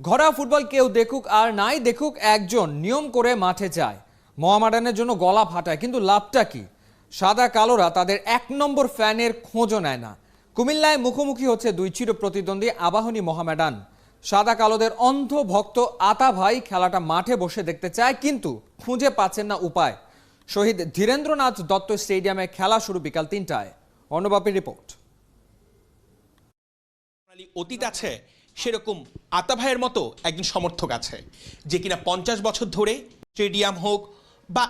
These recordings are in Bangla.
ঘরোয়া ফুটবল কেউ দেখুক আর নাই দেখুক, একজন নিয়ম করে মাঠে যায়। মোহামেডানের জন্য গলা ফাটায়, কিন্তু লাভটা কি? সাদা কালোরা তাদের এক নম্বর ফ্যানের খোঁজও নেয় না। কুমিল্লায় মুখোমুখি হচ্ছে দুই চির প্রতিদ্বন্দ্বী আবাহনী মোহামেডান। সাদা কালোদের অন্ধ ভক্ত আতা ভাই খেলাটা মাঠে বসে দেখতে চায়, কিন্তু খুঁজে পাচ্ছেন না উপায়। শহীদ ধীরেন্দ্রনাথ দত্ত স্টেডিয়ামে খেলা শুরু বিকাল তিনটায়। অন্নবাপীর রিপোর্ট। অতীত আছে সেরকম আতা ভাইয়ের মতো একজন সমর্থক আছে, যে কিনা পঞ্চাশ বছর ধরে স্টেডিয়াম হোক বা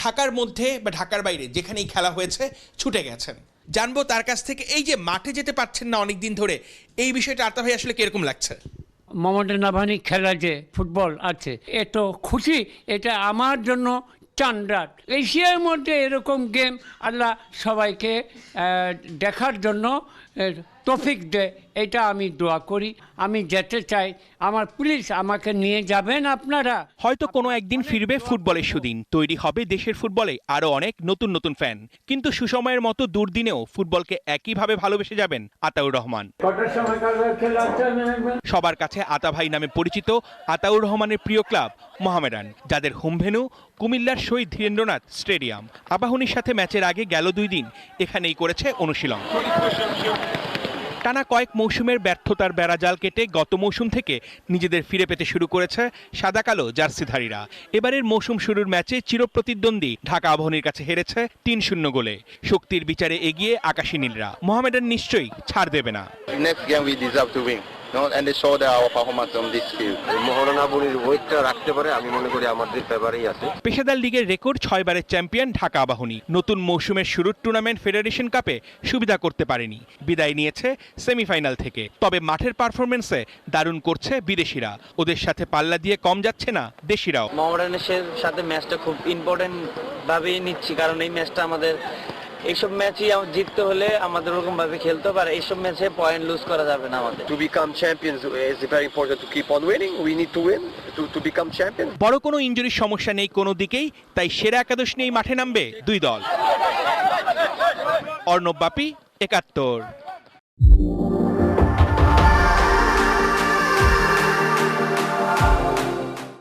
ঢাকার মধ্যে বা ঢাকার বাইরে যেখানেই খেলা হয়েছে ছুটে গেছেন। জানব তার কাছ থেকে এই যে মাঠে যেতে পারছেন না অনেক দিন ধরে, এই বিষয়টা আতা ভাই আসলে কীরকম লাগছে? মমতা নাভানি খেলা যে ফুটবল আছে, এত খুশি, এটা আমার জন্য চান্ডার এশিয়ার মধ্যে এরকম গেম আল্লাহ সবাইকে দেখার জন্য তৌফিক দেয় এটা আমি দোয়া করি। আমি যেতে চাই আমার প্লিজ আমাকে নিয়ে যাবেন আপনারা? হয়তো কোনো একদিন ফিরবে ফুটবলের সুদিন তৈরি হবে দেশের ফুটবলে আরও অনেক নতুন নতুন ফ্যান কিন্তু সুসময়ের মতো দুর্দিনেও ফুটবলকে একইভাবে ভালোবেসে যাবেন আতাউর রহমান। সবার কাছে আতা ভাই নামে পরিচিত আতাউর রহমানের প্রিয় ক্লাব মোহামেডান যাদের হোম ভেনু কুমিল্লার শহীদ ধীরেন্দ্রনাথ স্টেডিয়াম। আবাহনীর সাথে ম্যাচের আগে গেল দুই দিন এখানেই করেছে অনুশীলন। টানা কয়েক মৌসুমের ব্যর্থতার বেড়াজাল কেটে গত মৌসুম থেকে নিজেদের ফিরে পেতে শুরু করেছে সাদা কালো জার্সিধারীরা। এবারের মৌসুম শুরুর ম্যাচে চিরপ্রতিদ্বন্দ্বী ঢাকা আবাহনীর কাছে হেরেছে তিন শূন্য গোলে। শক্তির বিচারে এগিয়ে আকাশী নীলরা। মোহামেডান নিশ্চয়ই ছাড় দেবে না। And they our performance on this field. বনির ওয়েটটা রাখতে পারে আমি মনে করি আমাদের ফেভারেই আছে। পেশাদার লিগের রেকর্ড ছয়বারের চ্যাম্পিয়ন ঢাকা আবাহনী। নতুন মৌসুমের শুরুর টুর্নামেন্ট ফেডারেশন কাপে সুবিধা করতে পারেনি। বিদায় নিয়েছে সেমিফাইনাল থেকে। তবে মাঠের পারফরমেন্সে দারুণ করছে বিদেশিরা। ওদের সাথে পাল্লা দিয়ে কম যাচ্ছে না দেশিরাও। মোহামেডানের সাথে ম্যাচটা খুব ইম্পর্টেন্ট ভাবেই নিচ্ছি কারণ এই ম্যাচটা আমাদের এইসব ম্যাচই জিততে হলে আমাদের ওরকম ভাবে খেলতে হবে আর এইসব ম্যাচে পয়েন্ট লুজ করা যাবে না আমাদের। To become champion is very important to keep on winning we need to win to to become champion বড় কোনো ইঞ্জুরির সমস্যা নেই কোনো দিকেই তাই সেরা একাদশ নিয়েই মাঠে নামবে দুই দল। অর্ণব বাপি একাত্তর।